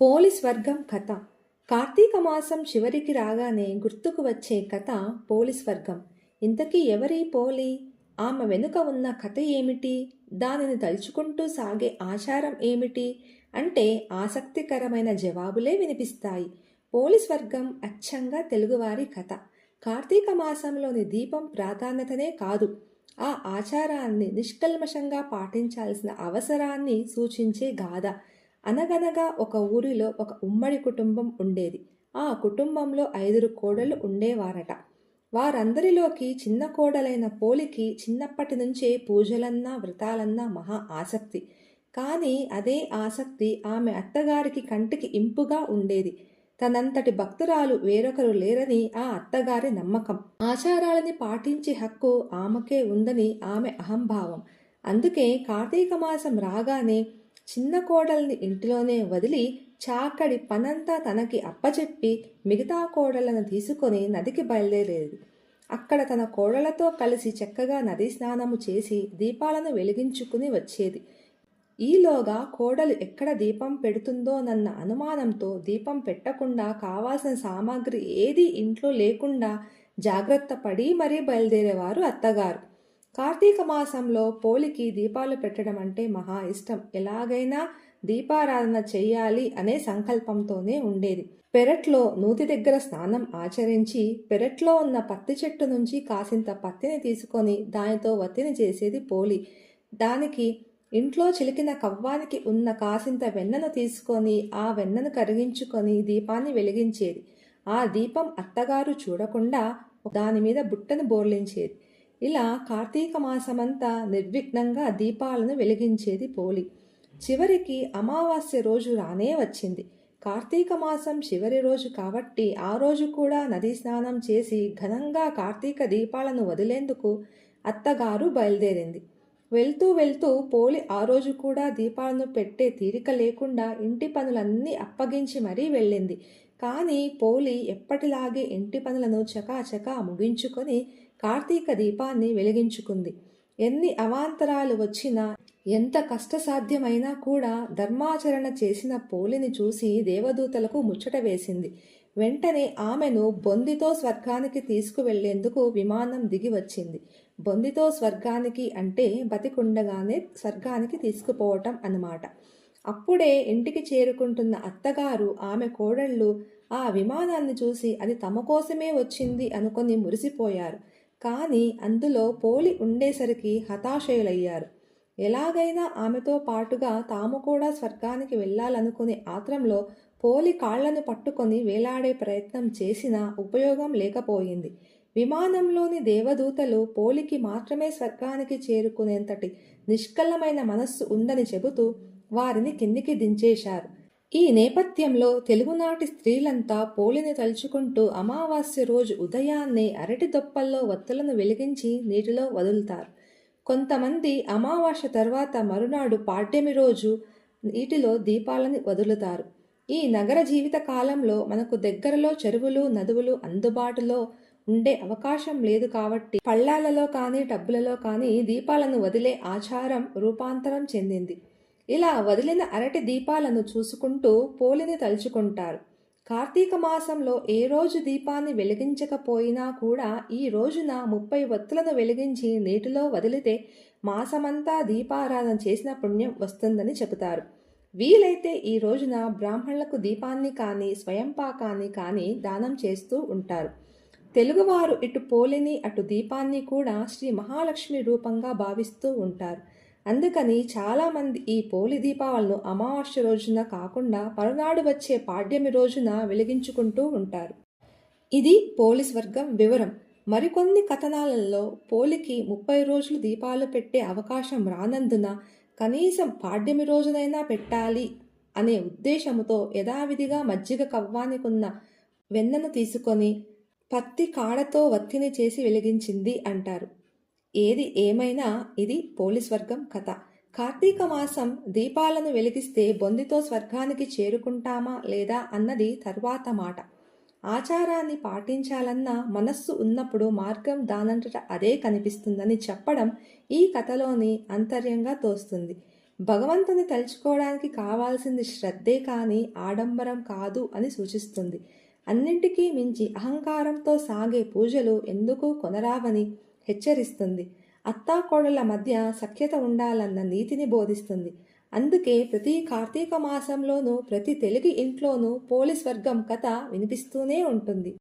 Police వర్గం కథ. కార్తీక మాసం చివరికి రాగానే గుర్తుకు వచ్చే కథ పోలీస్ వర్గం. ఇంతకీ ఎవరి పోలి? ఆమె వెనుక ఉన్న కథ ఏమిటి? దానిని తలుచుకుంటూ సాగే ఆచారం ఏమిటి? అంటే ఆసక్తికరమైన జవాబులే వినిపిస్తాయి. పోలీస్ వర్గం అచ్చంగా తెలుగువారి కథ. కార్తీక మాసంలోని దీపం ప్రాధాన్యతనే కాదు. ఆ ఆచారాన్ని నిష్కల్మషంగా పాటించాల్సిన అవసరాన్ని సూచించే గాథ. అనగనగా ఒక ఊరిలో ఒక ఉమ్మడి కుటుంబం ఉండేది. ఆ కుటుంబంలో ఐదురు కోడలు ఉండేవారట. వారందరిలోకి చిన్న కోడలైన పోలికి చిన్నప్పటి నుంచే పూజలన్నా వ్రతాలన్నా మహా ఆసక్తి. కానీ అదే ఆసక్తి ఆమె అత్తగారికి కంటికి ఇంపుగా ఉండేది. తనంతటి భక్తురాలు వేరొకరు లేరని ఆ అత్తగారి నమ్మకం. ఆచారాలని పాటించే హక్కు ఆమెకే ఉందని ఆమె అహంభావం. అందుకే కార్తీక మాసం రాగానే చిన్న కోడల్ని ఇంటిలోనే వదిలి చాకడి పనంతా తనకి అప్పచెప్పి మిగతా కోడలను తీసుకొని నదికి బయలుదేరేది. అక్కడ తన కోడలతో కలిసి చక్కగా నది స్నానము చేసి దీపాలను వెలిగించుకుని వచ్చేది. ఈలోగా కోడలు ఎక్కడ దీపం పెడుతుందోనన్న అనుమానంతో దీపం పెట్టకుండా కావాల్సిన సామాగ్రి ఏది ఇంట్లో లేకుండా జాగ్రత్త పడి మరీ బయలుదేరేవారు అత్తగారు. కార్తీక మాసంలో పోలికి దీపాలు పెట్టడం అంటే మహా ఇష్టం. ఎలాగైనా దీపారాధన చెయ్యాలి అనే సంకల్పంతోనే ఉండేది. పెరట్లో నూతి దగ్గర స్నానం ఆచరించి పెరట్లో ఉన్న పత్తి చెట్టు నుంచి కాసింత పత్తిని తీసుకొని దానితో వత్తిని చేసేది పోలి. దానికి ఇంట్లో చిలికిన కవ్వానికి ఉన్న కాసింత వెన్నను తీసుకొని ఆ వెన్నను కరిగించుకొని దీపాన్ని వెలిగించేది. ఆ దీపం అత్తగారు చూడకుండా దాని మీద బుట్టను బోర్లించేది. ఇలా కార్తీక మాసమంతా నిర్విఘ్నంగా దీపాలను వెలిగించేది పోలి. చివరికి అమావాస్య రోజు రానే వచ్చింది. కార్తీక మాసం చివరి రోజు కాబట్టి ఆ రోజు కూడా నదీ స్నానం చేసి ఘనంగా కార్తీక దీపాలను వదిలేందుకు అత్తగారు బయలుదేరింది. వెళ్తూ వెళ్తూ పోలి ఆ రోజు కూడా దీపాలను పెట్టే తీరిక లేకుండా ఇంటి పనులన్నీ అప్పగించి మరీ వెళ్ళింది. కానీ పోలి ఎప్పటిలాగే ఇంటి పనులను చకాచకా ముగించుకొని కార్తీక దీపాన్ని వెలిగించుకుంది. ఎన్ని అవాంతరాలు వచ్చినా ఎంత కష్టసాధ్యమైనా కూడా ధర్మాచరణ చేసిన పోలిని చూసి దేవదూతలకు ముచ్చట వేసింది. వెంటనే ఆమెను బొందితో స్వర్గానికి తీసుకువెళ్ళేందుకు విమానం దిగి వచ్చింది. బొందితో స్వర్గానికి అంటే బతికుండగానే స్వర్గానికి తీసుకుపోవటం అన్నమాట. అప్పుడే ఇంటికి చేరుకుంటున్న అత్తగారు ఆమె కోడళ్ళు ఆ విమానాన్ని చూసి అది తమ కోసమే వచ్చింది అనుకొని మురిసిపోయారు. కానీ అందులో పోలి ఉండేసరికి హతాశయులయ్యారు. ఎలాగైనా ఆమెతో పాటుగా తాము కూడా స్వర్గానికి వెళ్ళాలనుకునే ఆత్రంలో పోలి కాళ్ళను పట్టుకొని వేలాడే ప్రయత్నం చేసినా ఉపయోగం లేకపోయింది. విమానంలోని దేవదూతలు పోలికి మాత్రమే స్వర్గానికి చేరుకునేంతటి నిష్కలమైన మనస్సు ఉందని చెబుతూ వారిని కిందికి దించేశారు. ఈ నేపథ్యంలో తెలుగునాటి స్త్రీలంతా పోలిని తలుచుకుంటూ అమావాస్య రోజు ఉదయాన్నే అరటి దొప్పల్లో వత్తులను వెలిగించి నీటిలో వదులుతారు. కొంతమంది అమావాస్య తర్వాత మరునాడు పాడ్యమి రోజు నీటిలో దీపాలని వదులుతారు. ఈ నగర జీవిత కాలంలో మనకు దగ్గరలో చెరువులు నదువులు అందుబాటులో ఉండే అవకాశం లేదు కాబట్టి పళ్ళాలలో కానీ టబ్బులలో కానీ దీపాలను వదిలే ఆచారం రూపాంతరం చెందింది. ఇలా వదిలిన అరటి దీపాలను చూసుకుంటూ పోలిని తలుచుకుంటారు. కార్తీక మాసంలో ఏ రోజు దీపాన్ని వెలిగించకపోయినా కూడా ఈ రోజున ముప్పై వత్తులను వెలిగించి నీటిలో వదిలితే మాసమంతా దీపారాధన చేసిన పుణ్యం వస్తుందని చెబుతారు. వీలైతే ఈ రోజున బ్రాహ్మణులకు దీపాన్ని కానీ స్వయంపాకాన్ని కానీ దానం చేస్తూ ఉంటారు. తెలుగువారు ఇటు పోలిని అటు దీపాన్ని కూడా శ్రీ మహాలక్ష్మి రూపంగా భావిస్తూ ఉంటారు. అందుకని చాలామంది ఈ పోలి దీపావళిను అమావాస్య రోజున కాకుండా పరునాడు వచ్చే పాడ్యమి రోజున వెలిగించుకుంటూ ఉంటారు. ఇది పోలీస్ వర్గం వివరం. మరికొన్ని కథనాలలో పోలికి ముప్పై రోజులు దీపాలు పెట్టే అవకాశం రానందున కనీసం పాడ్యమి రోజునైనా పెట్టాలి అనే ఉద్దేశముతో యథావిధిగా మజ్జిగ కవ్వానికున్న వెన్నను తీసుకొని పత్తి కాడతో వత్తిని చేసి వెలిగించింది అంటారు. ఏది ఏమైనా ఇది పోలీస్ వర్గం కథ. కార్తీక మాసం దీపాలను వెలిగిస్తే బొందితో స్వర్గానికి చేరుకుంటామా లేదా అన్నది తర్వాత మాట. ఆచారాన్ని పాటించాలన్న మనస్సు ఉన్నప్పుడు మార్గం దానంతట అదే కనిపిస్తుందని చెప్పడం ఈ కథలోని అంతర్యంగా తోస్తుంది. భగవంతుని తలుచుకోవడానికి కావాల్సింది శ్రద్ధే కానీ ఆడంబరం కాదు అని సూచిస్తుంది. అన్నింటికీ మించి అహంకారంతో సాగే పూజలు ఎందుకు కొనరావని హెచ్చరిస్తుంది. అత్తాకోడళ్ళ మధ్య సఖ్యత ఉండాలన్న నీతిని బోధిస్తుంది. అందుకే ప్రతి కార్తీక మాసంలోనూ ప్రతి తెలుగు ఇంట్లోనూ పోలీస్ వర్గం కథ వినిపిస్తూనే ఉంటుంది.